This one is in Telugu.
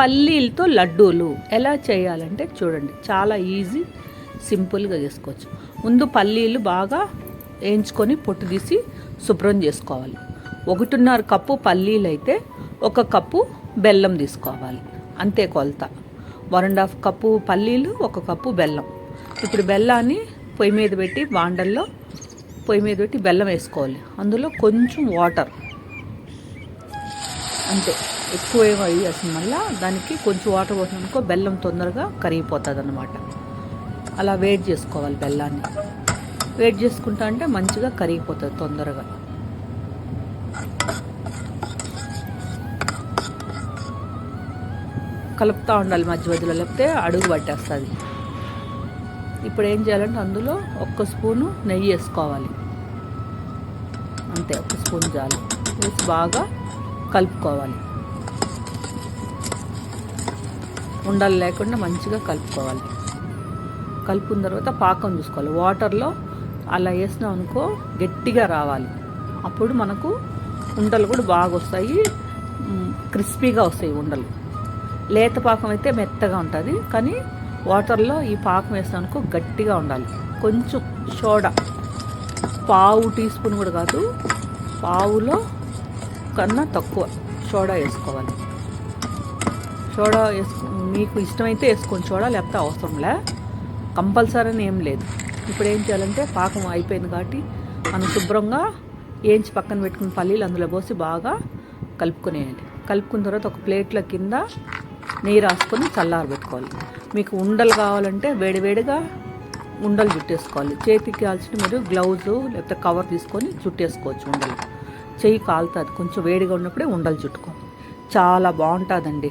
పల్లీలతో లడ్డూలు ఎలా చేయాలంటే చూడండి చాలా ఈజీ సింపుల్గా చేసుకోవచ్చు. ముందు పల్లీలు బాగా వేయించుకొని పొట్టు తీసి శుభ్రం చేసుకోవాలి. ఒకటిన్నర కప్పు పల్లీలు అయితే ఒక కప్పు బెల్లం తీసుకోవాలి. అంతే కొలత. వన్ అండ్ హాఫ్ కప్పు పల్లీలు ఒక కప్పు బెల్లం. ఇప్పుడు బెల్లాన్ని పొయ్యి మీద పెట్టి బాండల్లో పొయ్యి మీద పెట్టి బెల్లం వేసుకోవాలి. అందులో కొంచెం వాటర్. అంతే. ఎక్కువ ఏమో వేయాల్సింది మళ్ళీ దానికి కొంచెం వాటర్ పోసినాకో బెల్లం తొందరగా కరిగిపోతుంది అనమాట అలా వేడి చేసుకోవాలి బెల్లాన్ని. వేడి చేసుకుంటా అంటే మంచిగా కరిగిపోతుంది తొందరగా. కలుపుతూ ఉండాలి మధ్య మధ్యలో లేకపోతే అడుగు పట్టేస్తుంది. ఇప్పుడు ఏం చేయాలంటే అందులో ఒక్క స్పూను నెయ్యి వేసుకోవాలి. అంతే ఒక స్పూన్ చాలు. వేసి బాగా కలుపుకోవాలి. ఉండలు లేకుండా మంచిగా కలుపుకోవాలి. కలుపుకున్న తర్వాత పాకం చూసుకోవాలి. వాటర్లో అలా వేసినాం అనుకో గట్టిగా రావాలి. అప్పుడు మనకు ఉండలు కూడా బాగా వస్తాయి. క్రిస్పీగా వస్తాయి ఉండలు. లేత పాకం అయితే మెత్తగా ఉంటుంది కానీ వాటర్లో ఈ పాకం వేసినానుకో గట్టిగా ఉండాలి. కొంచెం సోడా పావు టీ స్పూన్ కూడా కాదు పావులో కన్నా తక్కువ సోడా వేసుకోవాలి. సోడా మీకు ఇష్టమైతే వేసుకొని సోడా లేకపోతే అవసరంలే. కంపల్సరీ అని ఏం లేదు. ఇప్పుడు ఏం చేయాలంటే పాకం అయిపోయింది కాబట్టి మనం శుభ్రంగా ఏంచి పక్కన పెట్టుకున్న పల్లీలు అందులో పోసి బాగా కలుపుకునేయండి. కలుపుకున్న తర్వాత ఒక ప్లేట్ల కింద నెయ్యి రాసుకొని చల్లారబెట్టుకోవాలి. మీకు ఉండలు కావాలంటే వేడివేడిగా ఉండలు చుట్టేసుకోవాలి. చేతికి కాల్చిన మీరు గ్లౌజు లేకపోతే కవర్ తీసుకొని చుట్టేసుకోవచ్చు ఉండలు. చెయ్యి కాలుతుంది. కొంచెం వేడిగా ఉన్నప్పుడే ఉండలు చుట్టుకోవాలి చాలా బాగుంటుందండి.